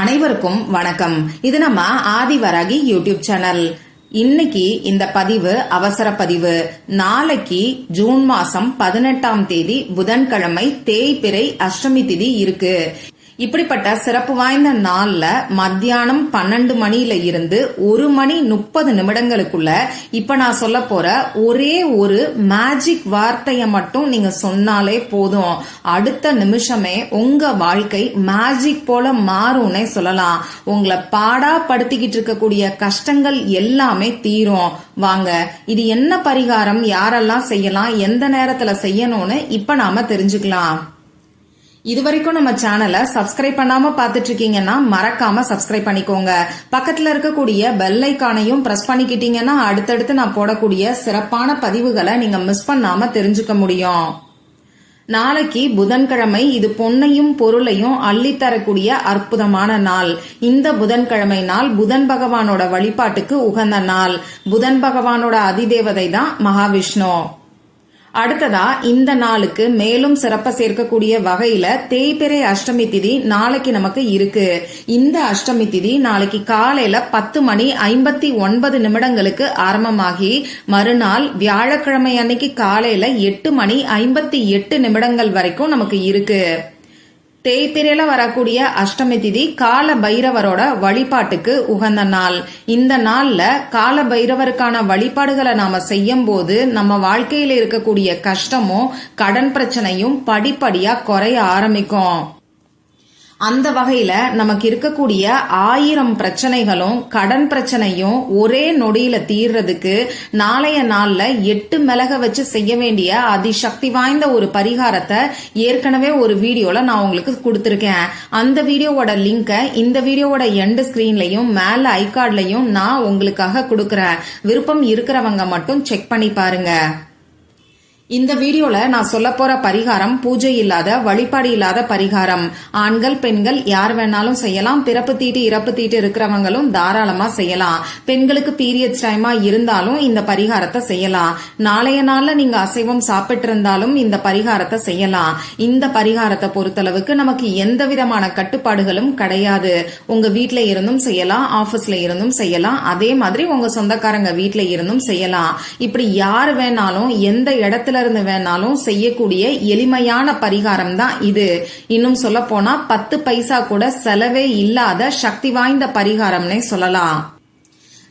அனைவருக்கும் வணக்கம். இது நம்ம ஆதிவராகி யூடியூப் சேனல். இன்னைக்கு இந்த பதிவு அவசர பதிவு. நாளைக்கு ஜூன் மாசம் பதினெட்டாம் தேதி புதன்கிழமை தேய்பிறை அஷ்டமி திதி இருக்கு. இப்படிப்பட்ட சிறப்பு வாய்ந்த நாள்ல மத்தியானம் பன்னெண்டு மணியில இருந்து ஒரு மணி முப்பது நிமிடங்களுக்குள்ள இப்ப நான் சொல்ல போற ஒரே ஒரு மேஜிக் வார்த்தையை மட்டும் நீங்க சொன்னாலே போதும். அடுத்த நிமிஷமே உங்க வாழ்க்கை மேஜிக் போல மாறும்னே சொல்லலாம். உங்களை பாடா படுத்திக்கிட்டு இருக்கக்கூடிய கஷ்டங்கள் எல்லாமே தீரும். வாங்க இது என்ன பரிகாரம்? யாரெல்லாம் செய்யலாம்? எந்த நேரத்துல செய்யணும்னு இப்ப நாம தெரிஞ்சுக்கலாம். இது வரைக்கும் நம்ம சேனலை சப்ஸ்கிரைப் பண்ணாம பாத்துட்டு இருக்கீங்கன்னா மறக்காம சப்ஸ்கிரைப் பண்ணிக்கோங்க. பக்கத்துல இருக்கக்கூடிய பெல் ஐக்கானையும் பிரஸ் பண்ணிக்கிட்டீங்கன்னா அடுத்தடுத்து நான் போடக்கூடிய சிறப்பான பதிவுகளை நீங்க மிஸ் பண்ணாம தெரிஞ்சுக்க முடியும். நாளைக்கு புதன்கிழமை இது பொன்னையும் பொருளையும் அள்ளித்தரக்கூடிய அற்புதமான நாள். இந்த புதன்கிழமை நாள் புதன் பகவானோட வழிபாட்டுக்கு உகந்த நாள். புதன் பகவானோட அதிதேவதை தான் மகாவிஷ்ணு. அடுத்ததா இந்த நாளுக்கு மேலும் சிறப்ப சேர்க்கக்கூடிய வகையில தேய்பிறை அஷ்டமி திதி நாளைக்கு நமக்கு இருக்கு. இந்த அஷ்டமி திதி நாளைக்கு காலையில பத்து மணி ஐம்பத்தி ஒன்பது நிமிடங்களுக்கு ஆரம்பமாகி மறுநாள் வியாழக்கிழமை அன்னைக்கு காலையில எட்டு மணி ஐம்பத்தி எட்டு நிமிடங்கள் வரைக்கும் நமக்கு இருக்கு. தேய்பிரையில வரக்கூடிய அஷ்டமி திதி கால பைரவரோட வழிபாட்டுக்கு உகந்த நாள். இந்த நாள்ல கால பைரவருக்கான வழிபாடுகளை நாம செய்யும் போது நம்ம வாழ்க்கையில இருக்கக்கூடிய கஷ்டமும் கடன் பிரச்சனையும் படிப்படியா குறைய ஆரம்பிக்கும். அந்த வகையில நமக்கு இருக்கக்கூடிய ஆயிரம் பிரச்சனைகளும் கடன் பிரச்சனையும் ஒரே நொடியில தீர்றதுக்கு நாளைய நாள்ல எட்டு மிளக வச்சு செய்ய வேண்டிய அதிசக்தி வாய்ந்த ஒரு பரிகாரத்தை ஏற்கனவே ஒரு வீடியோல நான் உங்களுக்கு கொடுத்துருக்கேன். அந்த வீடியோவோட லிங்கை இந்த வீடியோவோட எண்டு ஸ்கிரீன்லயும் மேல ஐகார்ட்லயும் நான் உங்களுக்காக கொடுக்கறேன். விருப்பம் இருக்கிறவங்க மட்டும் செக் பண்ணி பாருங்க. இந்த வீடியோல நான் சொல்ல போற பரிகாரம் பூஜை இல்லாத வழிபாடு இல்லாத பரிகாரம். ஆண்கள் பெண்கள் யார் வேணாலும் செய்யலாம். பிறப்பு தீட்டு இறப்பு தீட்டு இருக்கிறவங்களும் தாராளமா செய்யலாம். பெண்களுக்கு பீரியட்ஸ் டைமா இருந்தாலும் இந்த பரிகாரத்தை செய்யலாம். நாளைய நாள்ல நீங்க அசைவம் சாப்பிட்டு இருந்தாலும் இந்த பரிகாரத்தை செய்யலாம். இந்த பரிகாரத்தை பொறுத்தளவுக்கு நமக்கு எந்த விதமான கட்டுப்பாடுகளும் கிடையாது. உங்க வீட்ல இருந்தும் செய்யலாம் ஆபீஸ்ல இருந்தும் செய்யலாம். அதே மாதிரி உங்க சொந்தக்காரங்க வீட்ல இருந்தும் செய்யலாம். இப்படி யார் வேணாலும் எந்த இடத்துல இடத்துல இருந்து வேணாலும் செய்யக்கூடிய எளிமையான பரிகாரம் தான் இது. இன்னும் சொல்ல போனா பத்து பைசா கூட செலவே இல்லாத சக்தி வாய்ந்த பரிகாரம்னே சொல்லலாம்.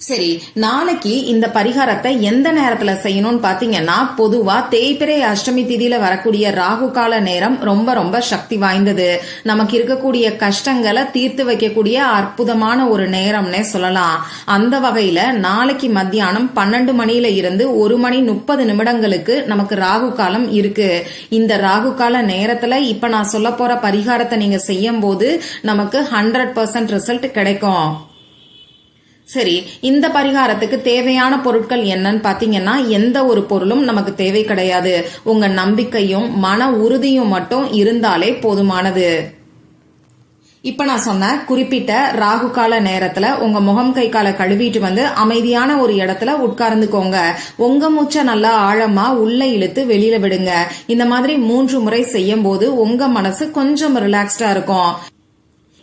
சரி நாளைக்கு இந்த பரிகாரத்தை எந்த நேரத்துல செய்யணும்னு பாத்தீங்கன்னா பொதுவா தேய்பிரை அஷ்டமி திதியில வரக்கூடிய ராகு கால நேரம் ரொம்ப ரொம்ப சக்தி வாய்ந்தது. நமக்கு இருக்கக்கூடிய கஷ்டங்களை தீர்த்து வைக்கக்கூடிய அற்புதமான ஒரு நேரம்னே சொல்லலாம். அந்த வகையில நாளைக்கு மத்தியானம் பன்னெண்டு மணியில இருந்து ஒரு மணி முப்பது நிமிடங்களுக்கு நமக்கு ராகு காலம் இருக்கு. இந்த ராகு கால நேரத்துல இப்ப நான் சொல்ல போற பரிகாரத்தை நீங்க செய்யும் போது நமக்கு ஹண்ட்ரட் பர்சன்ட் ரிசல்ட் கிடைக்கும். சரி இந்த பரிகாரத்துக்கு தேவையான பொருட்கள் என்னன்னு பாத்தீங்கன்னா எந்த ஒரு பொருளும் நமக்கு தேவை கிடையாது. உங்க நம்பிக்கையும் மன உறுதியும் மட்டும் இருந்தாலே போதுமானது. இப்ப நான் சொன்ன குறிப்பிட்ட ராகு கால நேரத்துல உங்க முகம் கை கால கழுவிட்டு வந்து அமைதியான ஒரு இடத்துல உட்கார்ந்துக்கோங்க. உங்க மூச்சை நல்லா ஆழமா உள்ள இழுத்து வெளியில விடுங்க. இந்த மாதிரி மூன்று முறை செய்யும் போது உங்க மனசு கொஞ்சம் ரிலாக்ஸ்டா இருக்கும்.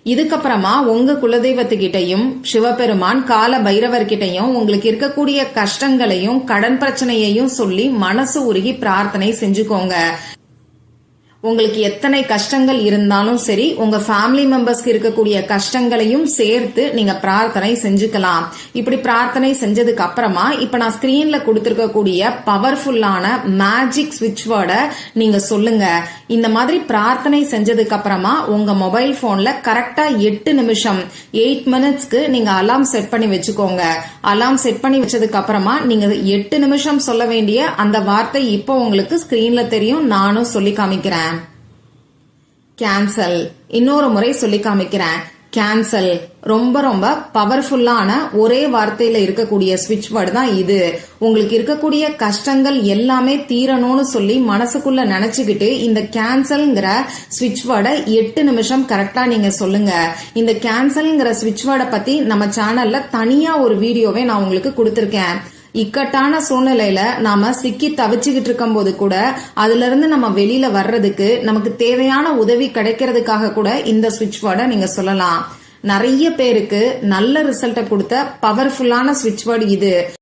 இதுக்கப்புறமா உங்க குலதெய்வத்துக்கிட்டையும் சிவபெருமான் கால பைரவர்கிட்டையும் உங்களுக்கு இருக்கக்கூடிய கஷ்டங்களையும் கடன் பிரச்சனையையும் சொல்லி மனசு உருகி பிரார்த்தனை செஞ்சுக்கோங்க. உங்களுக்கு எத்தனை கஷ்டங்கள் இருந்தாலும் சரி உங்க ஃபேமிலி மெம்பர்ஸ்க்கு இருக்கக்கூடிய கஷ்டங்களையும் சேர்த்து நீங்க பிரார்த்தனை செஞ்சுக்கலாம். இப்படி பிரார்த்தனை செஞ்சதுக்கு அப்புறமா இப்ப நான் ஸ்கிரீன்ல கொடுத்திருக்கக்கூடிய பவர்ஃபுல்லான மேஜிக் ஸ்விட்ச் வேர்டை நீங்க சொல்லுங்க. இந்த மாதிரி பிரார்த்தனை செஞ்சதுக்கு அப்புறமா உங்க மொபைல் போன்ல கரெக்டா எட்டு நிமிஷம் எயிட் மினிட்ஸ்க்கு நீங்க அலாம் செட் பண்ணி வச்சுக்கோங்க. அலாம் செட் பண்ணி வச்சதுக்கு அப்புறமா நீங்க எட்டு நிமிஷம் சொல்ல வேண்டிய அந்த வார்த்தை இப்போ உங்களுக்கு ஸ்கிரீன்ல தெரியும் நானும் சொல்லி காமிக்கிறேன். கேன்சல் இன்னொரு முறை சொல்லி காமிக்கிறேன். கேன்சல் ரொம்ப ரொம்ப பவர்ஃபுல்லான ஒரே வார்த்தையில இருக்கக்கூடிய ஸ்விட்ச் வேர்டு தான் இது. உங்களுக்கு இருக்கக்கூடிய கஷ்டங்கள் எல்லாமே தீரணும்னு சொல்லி மனசுக்குள்ள நினைச்சுக்கிட்டு இந்த கேன்சல்ங்கிற ஸ்விட்ச் வேர்டை எட்டு நிமிஷம் கரெக்டா நீங்க சொல்லுங்க. இந்த கேன்சல்ங்கிற ஸ்விட்ச் வேர்டை பத்தி நம்ம சேனல்ல தனியா ஒரு வீடியோவே நான் உங்களுக்கு கொடுத்துருக்கேன். இக்கட்டான சூழ்நிலையில நாம சிக்கி தவிச்சுக்கிட்டு இருக்கும் போது கூட அதுல இருந்து நம்ம வெளியில வர்றதுக்கு நமக்கு தேவையான உதவி கிடைக்கிறதுக்காக கூட இந்த சுவிட்ச் வேர்டை நீங்க சொல்லலாம். நிறைய பேருக்கு நல்ல ரிசல்ட்டை கொடுத்த பவர்ஃபுல்லான ஸ்விட்ச் வேர்டு இது.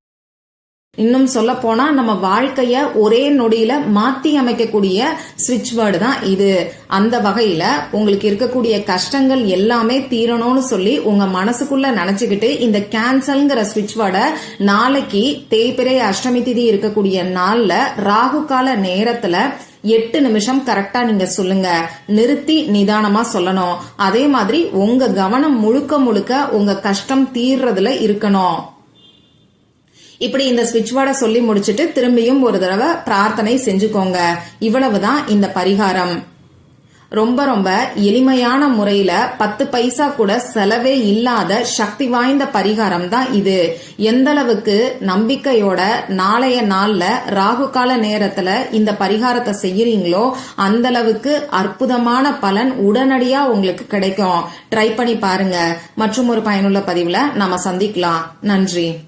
இன்னும் சொல்ல போனா நம்ம வாழ்க்கைய ஒரே நொடியில மாத்தி அமைக்கக்கூடிய சுவிட்ச் வேர்டு தான் இது. அந்த வகையில உங்களுக்கு இருக்கக்கூடிய கஷ்டங்கள் எல்லாமே தீரணும்னு சொல்லி உங்க மனசுக்குள்ள நினைச்சுக்கிட்டு இந்த கேன்சல்ங்கிற சுவிட்ச் வேர்டை நாளைக்கு தேய்பிரை அஷ்டமி திதி இருக்கக்கூடிய நாள்ல ராகு கால நேரத்துல எட்டு நிமிஷம் கரெக்டா நீங்க சொல்லுங்க. நிறுத்தி நிதானமா சொல்லணும். அதே மாதிரி உங்க கவனம் முழுக்க முழுக்க உங்க கஷ்டம் தீர்றதுல இருக்கணும். இப்படி இந்த ஸ்விட்ச் வேர்டை சொல்லி முடிச்சிட்டு திரும்பியும் ஒரு தடவை பிரார்த்தனை செஞ்சுக்கோங்க. இவ்வளவுதான் இந்த பரிகாரம். ரொம்ப ரொம்ப எளிமையான முறையில பத்து பைசா கூட செலவே இல்லாத சக்தி வாய்ந்த பரிகாரம் தான் இது. எந்த அளவுக்கு நம்பிக்கையோட நாளைய நாள்ல ராகு கால நேரத்துல இந்த பரிகாரத்தை செய்யறீங்களோ அந்த அளவுக்கு அற்புதமான பலன் உடனடியா உங்களுக்கு கிடைக்கும். ட்ரை பண்ணி பாருங்க. மற்றும் ஒரு பயனுள்ள பதிவுல நாம சந்திக்கலாம். நன்றி.